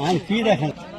நான் கீழே இருக்க மாட்டேங்க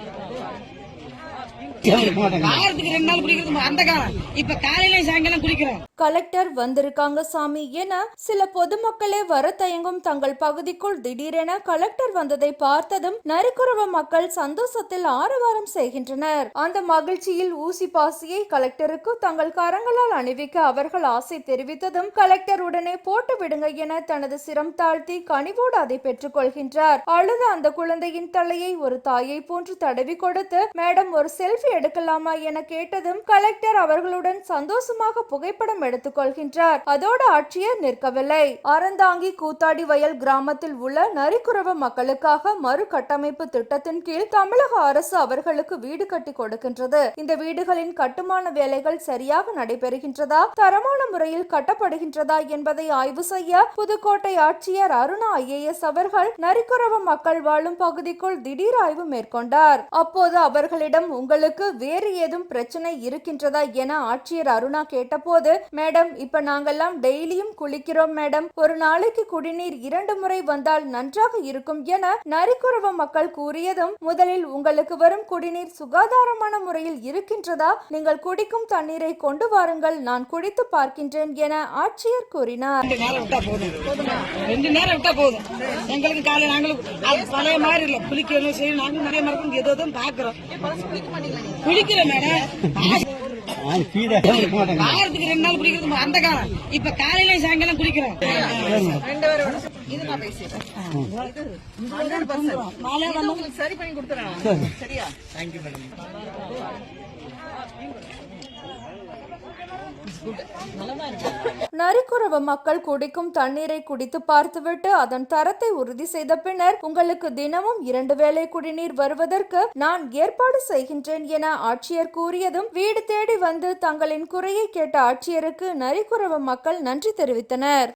வாரத்துக்கு ரெண்டு நாள் குடிக்கிறது அந்த காலம். இப்ப காலையில சாயங்காலம் குடிக்கிறோம். கலெக்டர் வந்திருக்காங்க சாமி. என சில பொதுமக்களே வர தயங்கும் தங்கள் பகுதிக்குள் திடீரென கலெக்டர் வந்ததை பார்த்ததும் நரிக்குறவ மக்கள் சந்தோஷத்தில் ஆரவாரம் செய்கின்றனர். அந்த மகிழ்ச்சியில் ஊசி பாசியை கலெக்டருக்கு தங்கள் கரங்களால் அணிவிக்க அவர்கள் ஆசை தெரிவித்ததும் கலெக்டர் உடனே போட்டு விடுங்க என தனது சிரம் தாழ்த்தி கனிவோடு அதை பெற்றுக் கொள்கின்றார். அழுத அந்த குழந்தையின் தலையை ஒரு தாயை போன்று தடவி கொடுத்து மேடம் ஒரு செல்ஃபி எடுக்கலாமா என கேட்டதும் கலெக்டர் அவர்களுடன் சந்தோஷமாக புகைப்படம் எடுத்துக் கொள்கின்றார் அதோடு ஆட்சியர் நிற்கவில்லை. அறந்தாங்கி கூத்தாடி வயல் கிராமத்தில் உள்ள நரிக்குறவ மக்களுக்காக மறு கட்டமைப்பு திட்டத்தின் கீழ் தமிழக அரசு அவர்களுக்கு வீடு கட்டி கொடுக்கின்றது. இந்த வீடுகளின் கட்டுமான வேலைகள் சரியாக நடைபெறுகின்றதா தரமான முறையில் கட்டப்படுகின்றதா என்பதை ஆய்வு செய்ய புதுக்கோட்டை ஆட்சியர் அருணா ஐஏஎஸ் அவர்கள் நரிக்குறவ மக்கள் வாழும் பகுதிக்குள் திடீர் ஆய்வு மேற்கொண்டார். அப்போது அவர்களிடம் உங்களுக்கு வேறு ஏதும் பிரச்சனை இருக்கின்றதா என ஆட்சியர் அருணா கேட்டபோது மேடம் இப்ப நாங்கெல்லாம் டெய்லியும் குளிக்கிறோம் மேடம். ஒரு நாளைக்கு குடிநீர் இரண்டு முறை வந்தால் நன்றாக இருக்கும் என நரிக்குறவ மக்கள் கூறியதும் முதலில் உங்களுக்கு வரும் குடிநீர் சுகாதாரமான முறையில் இருக்கின்றதா? நீங்கள் குடிக்கும் தண்ணீரை கொண்டு வாருங்கள் நான் குடித்து பார்க்கின்றேன் என ஆட்சியர் கூறினார். ரெண்டு நேரம் விட்டா போதும். எங்களுக்கு காலையில நாங்களும் பழைய மாதிரி இல்ல. குளிக்கணும் செய்யணும் நாங்களும் நிறைய மரக்கும் ஏதோ தான் குளிக்கிறோம் மேடம். நான் இருக்க வாரத்துக்கு ரெண்டு நாள் குடிக்கிறது அந்த காலம். இப்ப காலையில சாயங்காலம் குடிக்கிறோம் மாலை வந்து சரி பண்ணி கொடுத்துறேன் சரியா நரிக்குறவு மக்கள் குடிக்கும் தண்ணீரை குடித்து பார்த்துவிட்டு அதன் தரத்தை உறுதி செய்த பின்னர் உங்களுக்கு தினமும் இரண்டு வேளை குடிநீர் வருவதற்கு நான் ஏற்பாடு செய்கின்றேன் என ஆட்சியர் கூறியதும் வீடு தேடி வந்து தங்களின் குறையை கேட்ட ஆட்சியருக்கு நரிக்குறவு மக்கள் நன்றி தெரிவித்தனர்.